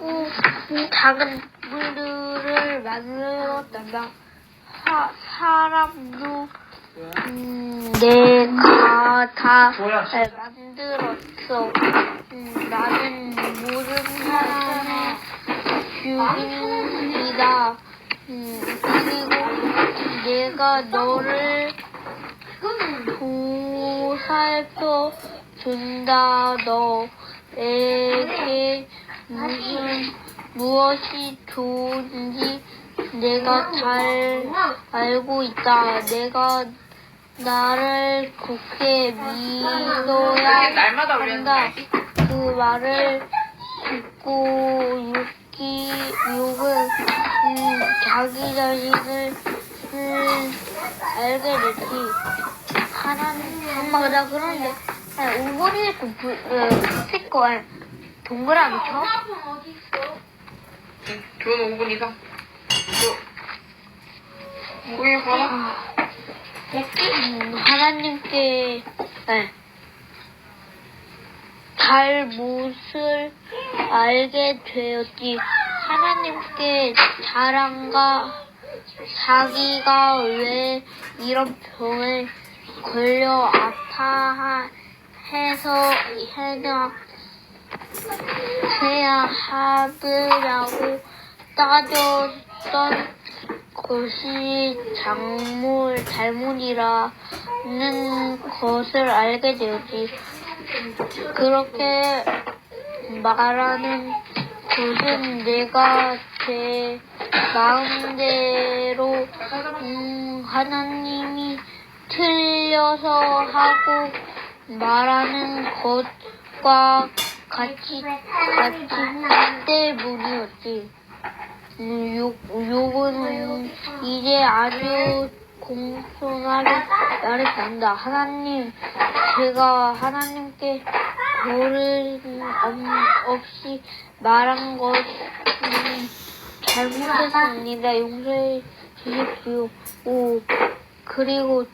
우, 우 작은 물들을 만들었단다. 사, 사람도 음, 내가 다? 에, 만들었어. 음, 나는 모든 사람의 주인이다. 음, 그리고 내가 너를 보살펴 준다. 너에게 무슨 무엇이 좋은지 내가 잘 알고 있다. 내가 나를 좋게 믿어야 날마다 한다. 그 말을 듣고 욕기 욕은 음, 자기 자신을 음, 알게 됐지. 하나님 엄마가 나 그런데 우버리에 그 부- 어, 스티커 동그라미 쳐? 응, 좋은 5분 이상. 저, 고기 봐라. 음, 하나님께 네. 잘못을 알게 되었지. 하나님께 자랑과 자기가 왜 이런 병에 걸려 아파해서 해야 해야 하느냐고 따졌던 것이 작물 잘못이라는 것을 알게 되었지. 그렇게 말하는 것은 내가 제 마음대로 음, 하나님이 틀려서 하고 말하는 것과 같이 같이 때문이었지. 음, 욕, 욕은 이제 아주 공손하게 나를 한다. 하나님, 제가 하나님께 벌을 없이 말한 것 음, 잘못했습니다. 용서해 주십시오. 오, 그리고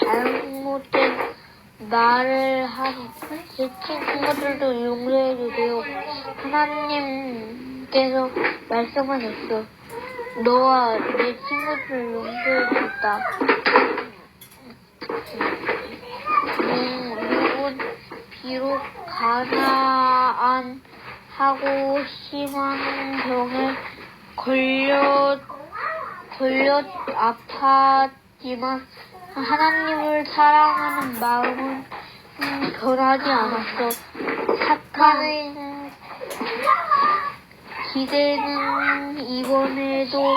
잘못된 말을 한제 친구들도 용서해 주세요. 하나님께서 말씀하셨어. 너와 내 친구들을 용서해 줬다. 음, 누군 비록 가나안 하고 심한 병에 걸려 걸려 아팠지만 하나님을 사랑하는 마음은 음, 변하지 않았어. 사탄의 기대는 이번에도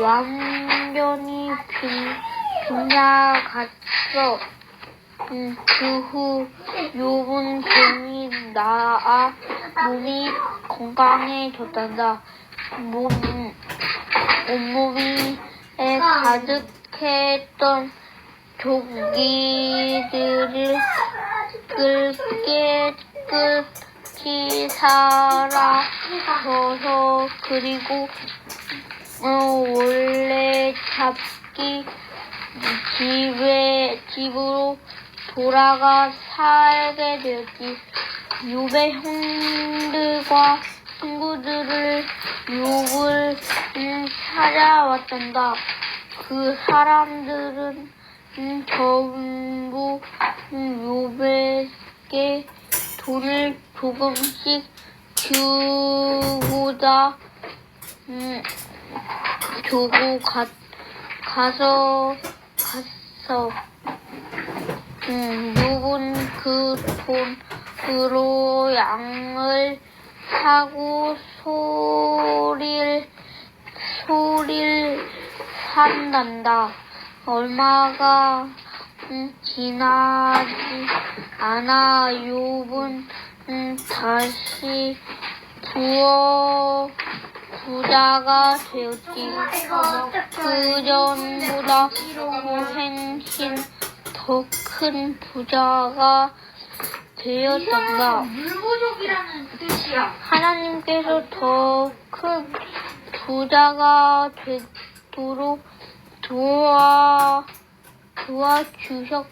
완전히 빗, 빗나갔어. 음, 그후 욥은 병이 나아 몸이 건강해졌단다. 몸, 온몸이 에 가득했던 조기들을 깨끗이 살아서서 그리고 어, 원래 잡기 집에 집으로 돌아가 살게 되었지. 유배 형들과 친구들을 욕을 음, 찾아왔단다. 그 사람들은 음, 전부 음, 요백에 돈을 조금씩 주고자 음, 주고 가, 가서 갔어. 음, 누군 그 돈으로 양을 사고 소리를 소리를 산단다. 얼마가 음, 지나지 않아 욥은 음, 다시 부어 부자가 되었지. 그 전보다 훨씬 더큰 부자가 되었단다. 물부족이라는 뜻이야. 하나님께서 더 큰 부자가 되도록 도와 도와주셨거든.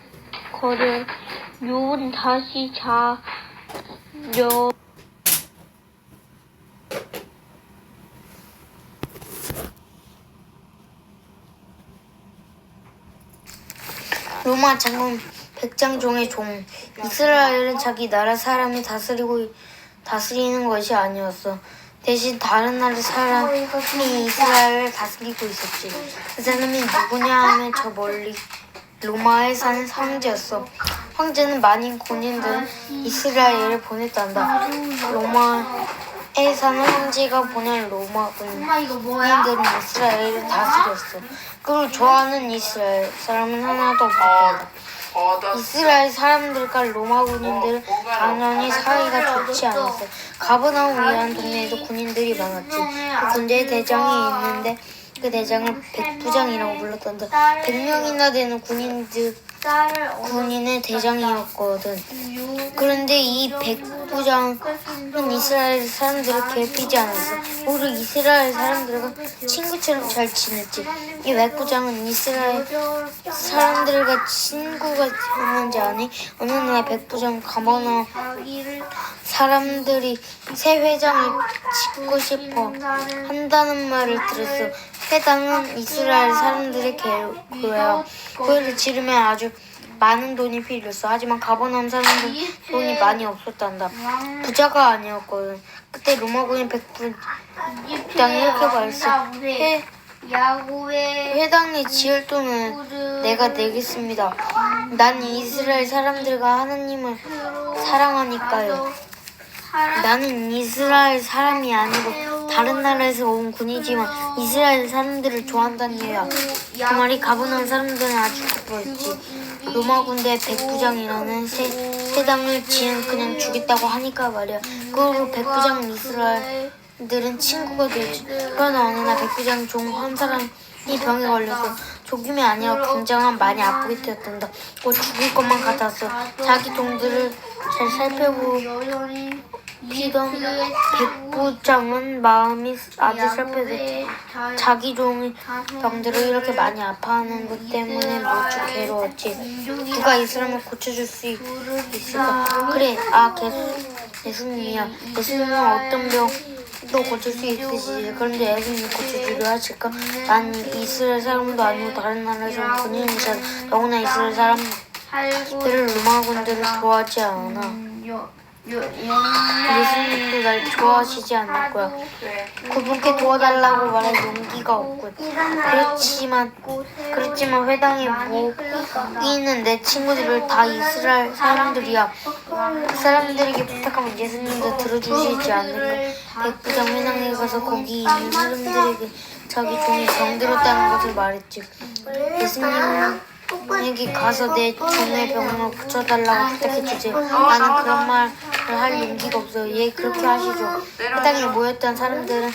요은 다시 자려 로마 장군 백장종의 종. 이스라엘은 자기 나라 사람이 다스리고 다스리는 것이 아니었어. 대신 다른 나라 사람이 이스라엘을 다스리고 있었지. 그 사람이 누구냐 하면 저 멀리 로마에 사는 황제였어. 황제는 많은 군인들을 이스라엘에 보냈단다. 로마에 사는 황제가 보낸 뭐야? 군인들은 이스라엘을 다스렸어. 그걸 좋아하는 이스라엘 사람은 하나도 없었다. 이스라엘 사람들과 로마 군인들은 당연히 사이가 좋지 않았어. 가버나움이라는 동네에도 군인들이 많았지. 그 군대에 대장이 있는데 그 대장을 백부장이라고 불렀단다. 100명이나 되는 군인들 군인의 대장이었거든. 유 그런데 이 백 부장은 이스라엘 사람들을 괴롭히지 않았어. 오히려 이스라엘 사람들과 친구처럼 잘 지냈지. 이 백부장은 이스라엘 사람들과 친구가 됐는지 아니? 어느 날 백부장 가버나 사람들이 새 회장을 짓고 싶어 한다는 말을 들었어. 회당은 이스라엘 사람들의 교회야. 교회를 지르면 아주 많은 돈이 필요했어. 하지만 가버나움 사람들은 돈이 많이 없었단다. 부자가 아니었거든. 그때 로마군인 백부장이 이렇게 말했어. 회, 야구의 회당에 지을 돈은 내가 내겠습니다. 난 이스라엘 사람들과 하나님을 사랑하니까요. 나는 이스라엘 사람이 아니고 다른 나라에서 온 군이지만 이스라엘 사람들을 좋아한다는 이유야. 그 말이 가분한 사람들은 아주 기뻐했지. 로마 군대 백부장이라는 새 회당을 지은 그냥 주겠다고 하니까 말이야. 그 후로 백부장은 이스라엘들은 친구가 되지. 그러나 어느 날 백부장 종 한 사람이 병에 걸려서 조금이 아니라 굉장한 많이 아프게 되었단다. 곧 죽을 것만 같았어. 자기 동들을 잘 살펴보고 여전히 피던 백부장은 마음이 아주 슬퍼졌지. 자기 종이 병들어 이렇게 많이 아파하는 것 때문에 무척 괴로웠지. 누가 이 사람을 고쳐줄 수 있- 있을까? 그래, 아, 예- 예수님이야. 예수님은 어떤 병도 고칠 수 있듯이 그런데 예수님이 고쳐주려 하실까? 난 이스라엘 사람도 아니고 다른 나라에서 온 군인이잖아. 더구나 이스라엘 사람들을 로마군들을 좋아하지 않아. 예수님도 날 좋아하시지 않을 거야. 왜? 그분께 도와달라고 말할 용기가 없군. 그렇지만 그렇지만 회당에 모이는 내 친구들을 다 이스라엘 사람들이야. 그 사람들에게 부탁하면 예수님도 들어주시지 않을까. 백부장 회당에 가서 거기 있는 사람들에게 자기 종이 병들었다는 것을 말했지. 예수님 에게 가서 내 종의 병을 고쳐달라고 부탁해주세요. 나는 그런 말을 할 용기가 없어요. 예, 그렇게 하시죠. 회당에 모였던 사람들은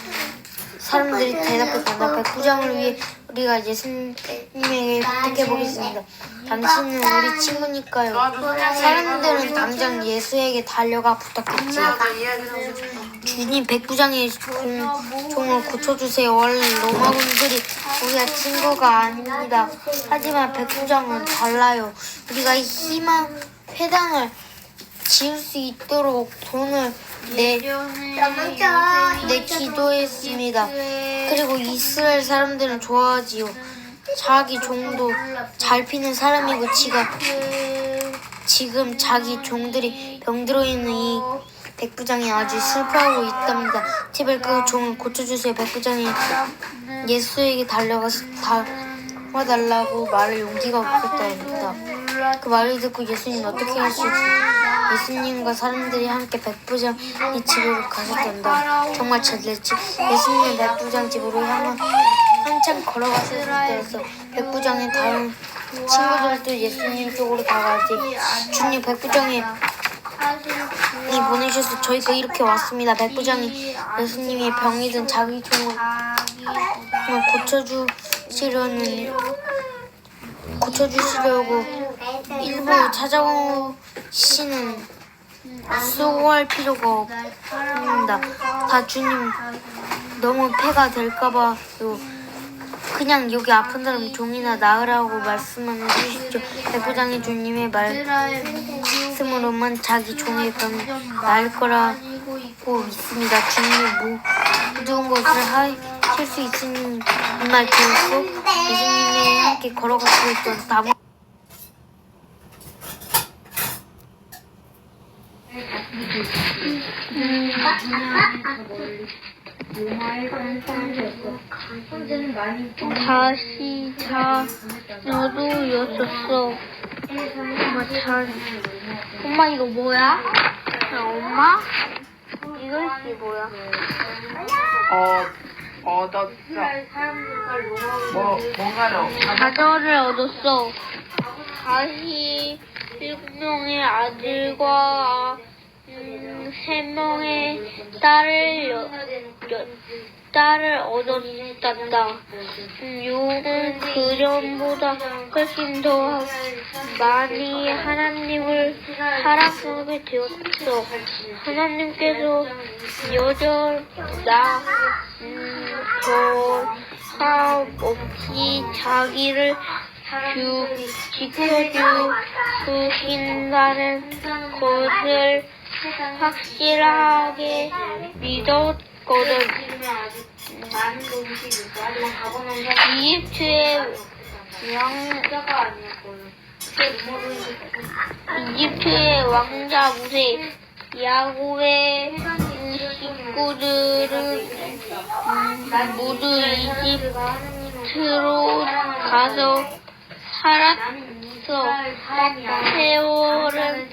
사람들이 대답했단다. 백부장을 위해 우리가 예수님에게 부탁해 보겠습니다. 당신은 우리 친구니까요. 사람들은 당장 예수에게 달려가 부탁했지. 나 이야기 좀 해줘. 주님 백부장의 종, 종을 고쳐주세요. 원래 로마군들이 우리가 친구가 아닙니다. 하지만 백부장은 달라요. 우리가 희망 회당을 지을 수 있도록 돈을 내, 내 기도했습니다. 그리고 이스라엘 사람들은 좋아하지요. 자기 종도 잘 피는 사람이고 지가 지금 자기 종들이 병들어 있는 이 백부장이 아주 슬퍼하고 있답니다. 제발 그 종을 고쳐주세요. 백부장이 예수에게 달려가서 도와달라고 말할 용기가 없었답니다. 그 말을 듣고 예수님 어떻게 하실지 예수님과 사람들이 함께 백부장 이 집으로 가셨단다. 정말 잘 됐지. 예수님은 백부장 집으로 향한 한참 걸어갔을 때였어. 백부장의 다른 친구들도 예수님 쪽으로 다가왔지. 주님 백부장이 이 보내셔서 저희가 이렇게 왔습니다. 백부장이 예수님이 병이든 자기 종을 고쳐주시려는 고쳐주시려고 일부 찾아오시는 수고할 필요가 없습니다. 다 주님 너무 폐가 될까봐요. 그냥 여기 아픈 사람 종이나 나으라고 말씀만 해주시죠. 대부장이 주님의 말씀으로만 자기 종의 병 나을 거라고 믿습니다. 주님의 모든 것을 하실 수 있으니 정말 좋고 예수님의 함께 걸어가고 있던 나무 음, 그냥 멀리 다시 자 너도 였었어 엄마 잘 엄마 이거 뭐야? 야, 엄마? 이것이 뭐야? 어, 얻었어. 뭐, 뭔가를 자녀를 얻었어. 다시 일곱 명의 아들과 음, 세 명의 딸을 딸을. 음, 요는 그전보다 훨씬 더 많이 하나님을 사랑하게 되었어. 하나님께서 여전 나 음, 저 사업 없이 자기를 주, 지켜주신다는 것을 확실하게 믿었 거든. 이집트의 왕, 이집트의 왕자 무세 야곱의 식구들은 음, 모두 이집트로 가서 살았어. 세월은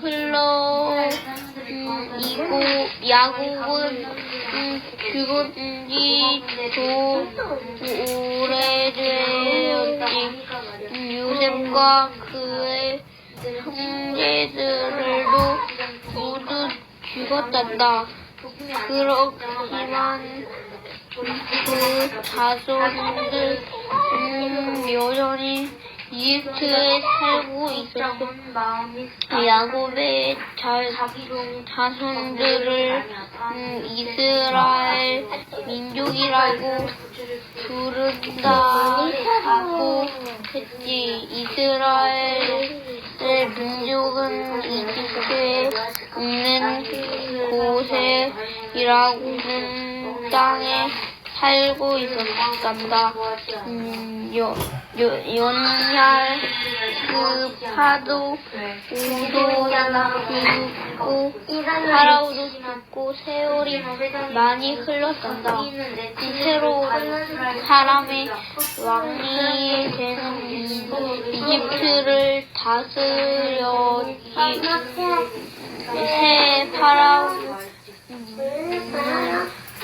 흘러 음, 이고 야곱은 음, 죽은 지 도 오래되었지. 음, 요셉과 그의 형제들도 모두 죽었단다. 그렇지만 그 자손들 음, 여전히 이집트에 살고 있었어. 야곱의 자, 자손들을 음, 이스라엘 민족이라고 부른다고 했지. 이스라엘의 민족은 이집트에 있는 곳에 일하고는 땅에 살고 있었단다. 음, 요, 요, 연할 그 파도 우도 죽고 파라오도 죽고 세월이 많이 흘렀단다. 새로 사람의 왕이 되는 이집트를 다스렸지. 새 파라오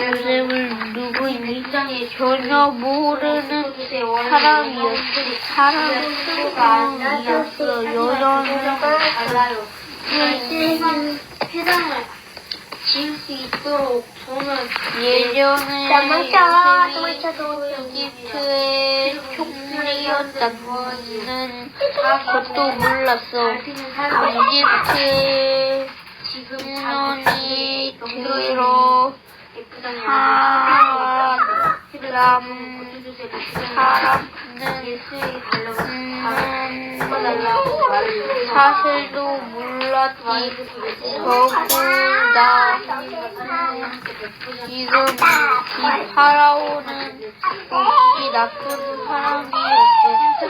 요셉을 누구인지 전혀 모르는 사람이었어. 사람이었어. 여전히 회당을 지을 수 있도록 저는 예전에 이집트의 총리였다는 것도 몰랐어. 이집트의 지금년이 들어 사람 사람은 음, 사실도 몰랐지. 더구나 지금 이 파라오는 역시 나쁜 사람이었어.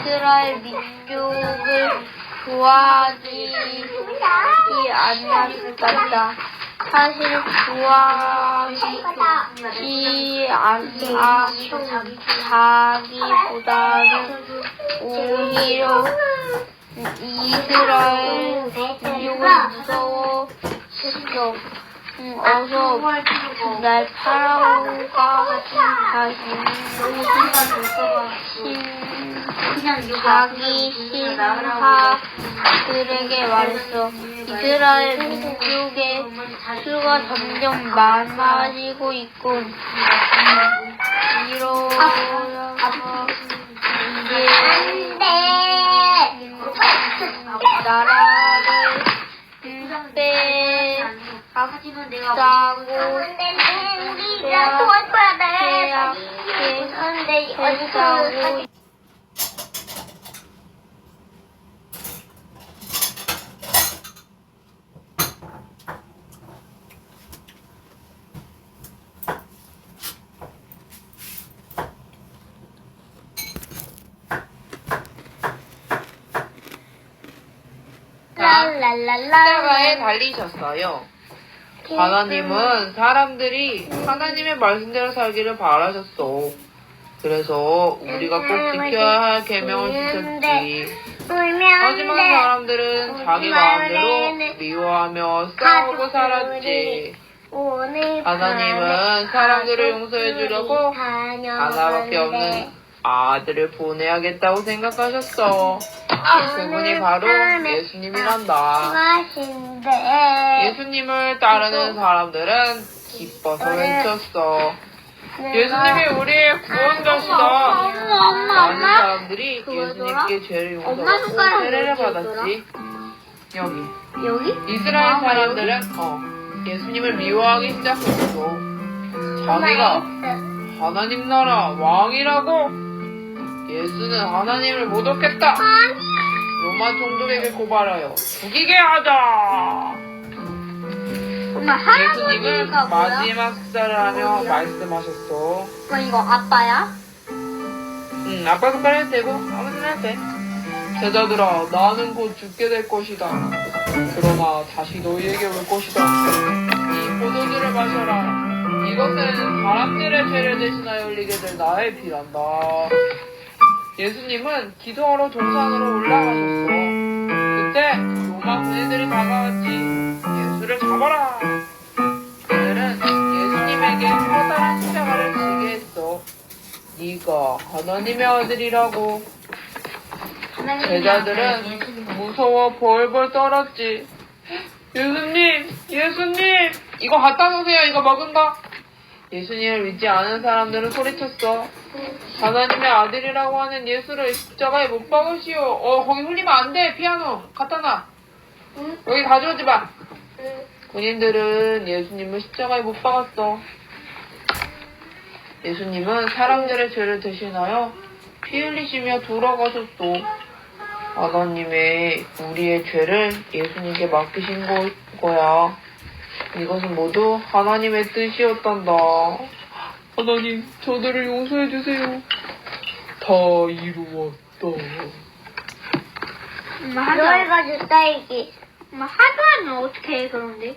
이스라엘 민족을 좋아하지 않았단다. 사실 좋아하지 않아 자기보다는 오히려 이스라엘 민족을 무서워했어. 음, 어서 날 파라오가 다시 신, 자기 신하들에게 말했어. 이스라엘 민족의 수가 점점 많아지고. 음, 이러다가 이제 나라를 빼 아버지는 내가 짜고 선생님 우리가 도와줘야 돼. 선생님 어디서 랄랄랄라. 십자가에 달리셨어요. 하나님은 사람들이 하나님의 말씀대로 살기를 바라셨어. 그래서 우리가 꼭 지켜야 할 계명을 주셨지. 하지만 사람들은 자기 마음대로 미워하며 싸우고 살았지. 하나님은 사람들을 용서해 주려고 하나밖에 없는 아들을 보내야겠다고 생각하셨어. 그분이 바로 예수님이란다. 예수님을 따르는 사람들은 기뻐서 외쳤어. 예수님이 우리의 구원자시다. 많은 사람들이 예수님께 죄를 용서하고 세례를 받았지. 여기. 여기? 이스라엘 사람들은 어, 예수님을 미워하기 시작했어. 자기가 하나님 나라 왕이라고 예수는 하나님을 모독했다. 로마 총독에게 고발하여 죽이게 하자. 엄마 예수님은 할아버지가 뭐야? 마지막 식사를 하며 말씀하셨어. 엄마 이거 아빠야? 응, 아빠 손가락 해도 되고 아무나 해도 돼. 제자들아, 나는 곧 죽게 될 것이다. 그러나 다시 너희에게 올 것이다. 이 포도주를 마셔라. 이것은 사람들의 죄를 대신하여 흘리게 될 나의 피란다. 예수님은 기도하러 동산으로 올라가셨어. 그때 로마 군인들이 다가왔지. 예수를 잡아라. 그들은 예수님에게 커다란 십자가를 지게 했어. 네가 하나님의 아들이라고. 제자들은 무서워 벌벌 떨었지. 예수님, 예수님, 이거 갖다 놓으세요. 이거 먹은 거. 예수님을 믿지 않은 사람들은 소리쳤어. 하나님의 아들이라고 하는 예수를 십자가에 못 박으시오. 어, 거기 흘리면 안 돼. 피아노. 갖다 놔. 여기 가져오지 마. 군인들은 예수님을 십자가에 못 박았어. 예수님은 사람들의 죄를 대신하여 피 흘리시며 돌아가셨어. 하나님의 우리의 죄를 예수님께 맡기신 거, 거야. 이것은 모두 하나님의 뜻이었단다. 하나님, 저들을 용서해 주세요. 다 이루었다. 엄마 하도 너희가 줬다 얘기. 엄마 하도 하면 어떻게 해 그런데?